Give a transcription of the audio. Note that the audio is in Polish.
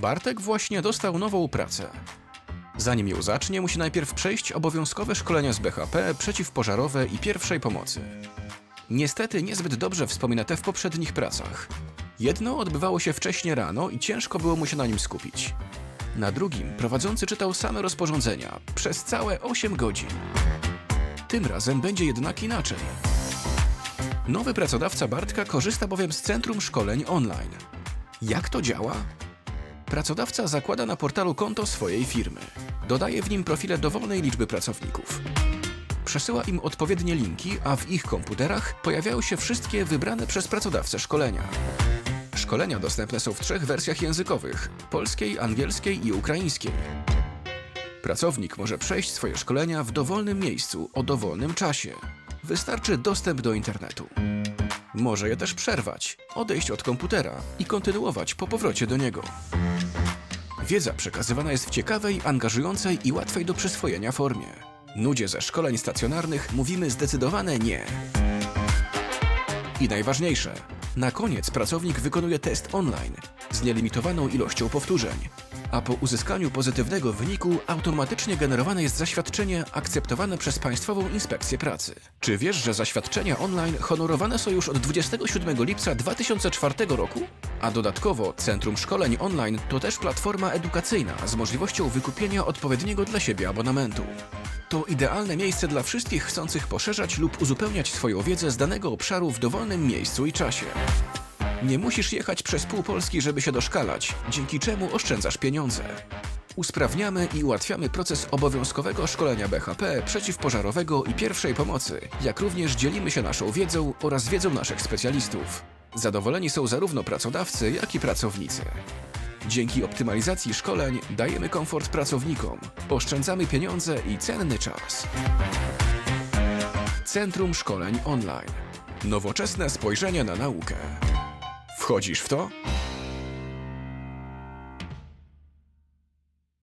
Bartek właśnie dostał nową pracę. Zanim ją zacznie, musi najpierw przejść obowiązkowe szkolenia z BHP, przeciwpożarowe i pierwszej pomocy. Niestety niezbyt dobrze wspomina te w poprzednich pracach. Jedno odbywało się wcześnie rano i ciężko było mu się na nim skupić. Na drugim prowadzący czytał same rozporządzenia przez całe 8 godzin. Tym razem będzie jednak inaczej. Nowy pracodawca Bartka korzysta bowiem z Centrum Szkoleń Online. Jak to działa? Pracodawca zakłada na portalu konto swojej firmy. Dodaje w nim profile dowolnej liczby pracowników. Przesyła im odpowiednie linki, a w ich komputerach pojawiają się wszystkie wybrane przez pracodawcę szkolenia. Szkolenia dostępne są w trzech wersjach językowych: polskiej, angielskiej i ukraińskiej. Pracownik może przejść swoje szkolenia w dowolnym miejscu o dowolnym czasie. Wystarczy dostęp do internetu. Może je też przerwać, odejść od komputera i kontynuować po powrocie do niego. Wiedza przekazywana jest w ciekawej, angażującej i łatwej do przyswojenia formie. Nudzie ze szkoleń stacjonarnych mówimy zdecydowane nie. I najważniejsze, na koniec pracownik wykonuje test online z nielimitowaną ilością powtórzeń, a po uzyskaniu pozytywnego wyniku automatycznie generowane jest zaświadczenie akceptowane przez Państwową Inspekcję Pracy. Czy wiesz, że zaświadczenia online honorowane są już od 27 lipca 2004 roku? A dodatkowo Centrum Szkoleń Online to też platforma edukacyjna z możliwością wykupienia odpowiedniego dla siebie abonamentu. To idealne miejsce dla wszystkich chcących poszerzać lub uzupełniać swoją wiedzę z danego obszaru w dowolnym miejscu i czasie. Nie musisz jechać przez pół Polski, żeby się doszkalać, dzięki czemu oszczędzasz pieniądze. Usprawniamy i ułatwiamy proces obowiązkowego szkolenia BHP, przeciwpożarowego i pierwszej pomocy, jak również dzielimy się naszą wiedzą oraz wiedzą naszych specjalistów. Zadowoleni są zarówno pracodawcy, jak i pracownicy. Dzięki optymalizacji szkoleń dajemy komfort pracownikom, oszczędzamy pieniądze i cenny czas. Centrum Szkoleń Online. Nowoczesne spojrzenie na naukę. Wchodzisz w to?